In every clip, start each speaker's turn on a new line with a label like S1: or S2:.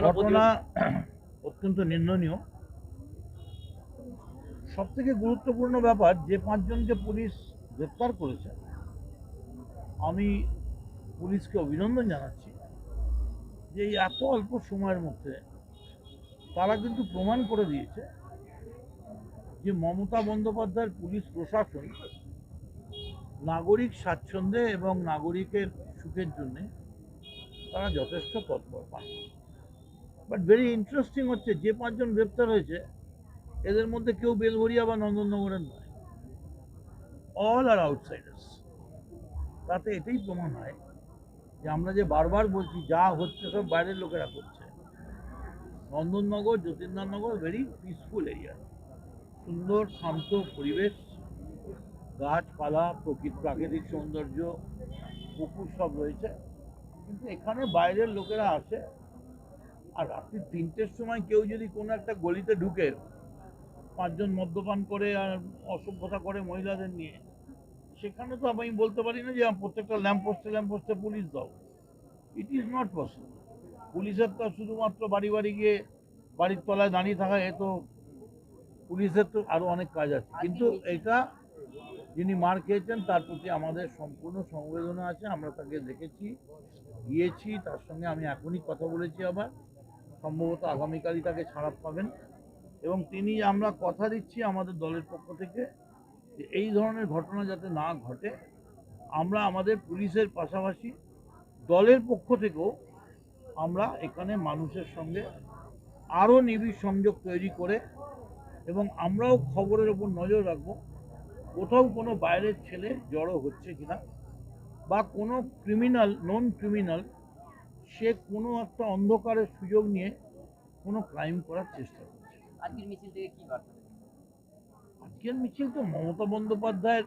S1: ঘটনা অত্যন্ত নিন্দনীয়। সব থেকে গুরুত্বপূর্ণ ব্যাপার যে পাঁচজনকে পুলিশ গ্রেপ্তার করেছে আমি পুলিশকে অভিনন্দন জানাচ্ছি যে এই এত অল্প সময়ের মধ্যে তারা কিন্তু প্রমাণ করে দিয়েছে যে মমতা বন্দ্যোপাধ্যায়ের পুলিশ প্রশাসন নাগরিক স্বাচ্ছন্দ্যে এবং নাগরিকের সুখের জন্যে তারা যথেষ্ট তৎপর। পান বাট ভেরি ইন্টারেস্টিং হচ্ছে, যে পাঁচজন গ্রেপ্তার হয়েছে, এদের মধ্যে কেউ বেলঘরিয়া বা নন্দননগরের নয়। অল আর আউটসাইডার্স তাতে এটাই প্রমাণ হয় যে আমরা যে বারবার বলছি, যা হচ্ছে সব বাইরের লোকেরা করছে। Nandannagar Jyotirnathnagar very peaceful area সুন্দর, শান্ত পরিবেশ, গাছপালা, প্রকৃতি, প্রাকৃতিক সৌন্দর্য, পুকুর সব রয়েছে। কিন্তু এখানে বাইরের লোকেরা আসে আর রাত্রি তিনটের সময় কেউ যদি কোনো একটা গলিতে ঢুকে পাঁচজন মদ্যপান করে আর অসভ্যতা করে মহিলাদের নিয়ে সেখানে তো আমি বলতে পারি না যে প্রত্যেকটা ল্যাম্পপোস্টে ল্যাম্পপোস্টে পুলিশ দাও। ইট ইজ নট পসিবল পুলিশের তো শুধুমাত্র বাড়ি বাড়ি গিয়ে বাড়ির তলায় দাঁড়িয়ে থাকা এ তো পুলিশের তো আরও অনেক কাজ আছে। কিন্তু এটা যিনি মার খেয়েছেন তার প্রতি আমাদের সম্পূর্ণ সংবেদনা আছে। আমরা তাকে দেখেছি গিয়েছি তার সঙ্গে আমি এখনই কথা বলেছি আবার। সম্ভবত আগামীকালই তাকে ছাড়া পাবেন। এবং তিনি আমরা কথা দিচ্ছি আমাদের দলের পক্ষ থেকে যে এই ধরনের ঘটনা যাতে না ঘটে, আমরা আমাদের পুলিশের পাশাপাশি দলের পক্ষ থেকেও আমরা এখানে মানুষের সঙ্গে আরও নিবিড় সংযোগ তৈরি করে এবং আমরাও খবরের ওপর নজর রাখব, কোথাও কোনো বাইরের ছেলে জড়ো হচ্ছে কিনা বা কোনো ক্রিমিনাল নন ক্রিমিনাল সে কোনো একটা অন্ধকারের সুযোগ নিয়ে কোনো ক্রাইম করার চেষ্টা করছে।
S2: আজকের মিছিল থেকে কি বার্তা
S1: আজকের মিছিল তো মমতা বন্দ্যোপাধ্যায়ের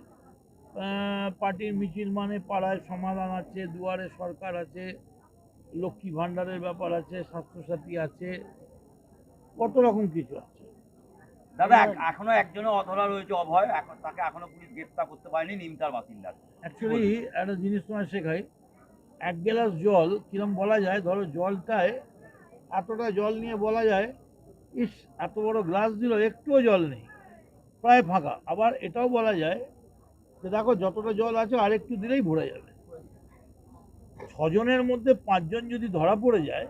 S1: আহ, পার্টির মিছিল মানে পাড়ায় সমাধান আছে দুয়ারে সরকার আছে লক্ষ্মী ভাণ্ডারের ব্যাপার আছে স্বাস্থ্যসাথী আছে কত রকম কিছু আছে।
S3: দাদা এখনও একজনও অধরা রয়েছে অভয় এখন তাকে এখনও পুলিশ গ্রেপ্তার করতে পারেনি নিমতার বাসিন্দা
S1: অ্যাকচুয়ালি একটা জিনিস তোমায় শেখাই এক গ্লাস জল, কিরম বলা যায়? ধরো জলটায় এতটা জল নিয়ে বলা যায়, ইস, এত বড় গ্লাস দিল, একটুও জল নেই, প্রায় ফাঁকা। আবার এটাও বলা যায় যে, দেখো, যতটা জল আছে, আর একটু দিলেই ভরে যাবে। ছজনের মধ্যে পাঁচজন যদি ধরা পড়ে যায়,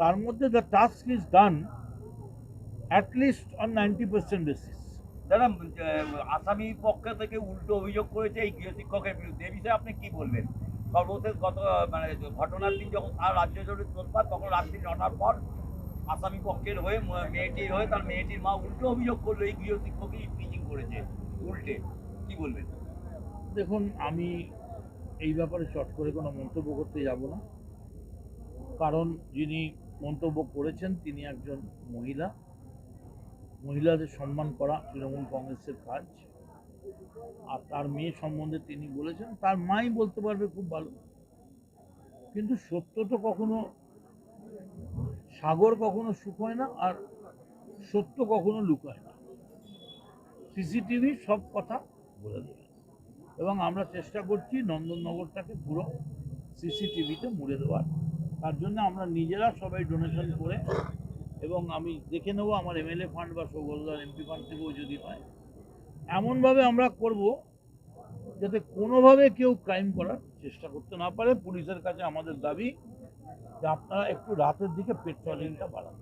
S1: তার মধ্যে the task is done at least on ninety percent basis
S3: দাদা আসামি পক্ষ থেকে উল্টো অভিযোগ করেছে এই গৃহশিক্ষকের বিরুদ্ধে। এ বিষয়ে আপনি কি বলবেন? সর্বশেষ গত মানে ঘটনার দিন যখন তার রাজ্য জুড়ে তোলপার তখন রাত্রি নটার পর আসামি পক্ষের হয়ে মেয়েটির হয়ে তার মেয়েটির মা উল্টো অভিযোগ করল, এই গৃহশিক্ষকই টিচিং করেছে, উল্টে। কি বলবেন?
S1: দেখুন, আমি এই ব্যাপারে চট করে কোনো মন্তব্য করতে যাব না। কারণ যিনি মন্তব্য করেছেন, তিনি একজন মহিলা। মহিলাদের সম্মান করা তৃণমূল কংগ্রেসের কাজ। আর তার মেয়ে সম্বন্ধে তিনি বলেছেন, তার মাই বলতে পারবে খুব ভালো। কিন্তু সত্য তো কখনো, সাগর কখনো শুকোয় না আর সত্য কখনো লুকায় না। সিসিটিভি সব কথা বলে দেবে। এবং আমরা চেষ্টা করছি নন্দননগরটাকে পুরো সিসিটিভিতে মুড়ে দেওয়ার। তার জন্য আমরা নিজেরা সবাই ডোনেশন করে, এবং আমি দেখে নেব আমার এমএলএ ফান্ড বা সৌগলদার এমপি ফান্ড থেকেও যদি হয়। এমনভাবে আমরা করব যাতে কোনোভাবে কেউ ক্রাইম করার চেষ্টা করতে না পারে। পুলিশের কাছে আমাদের দাবি যে আপনারা একটু রাতের দিকে পেট্রোলিংটা বাড়ান।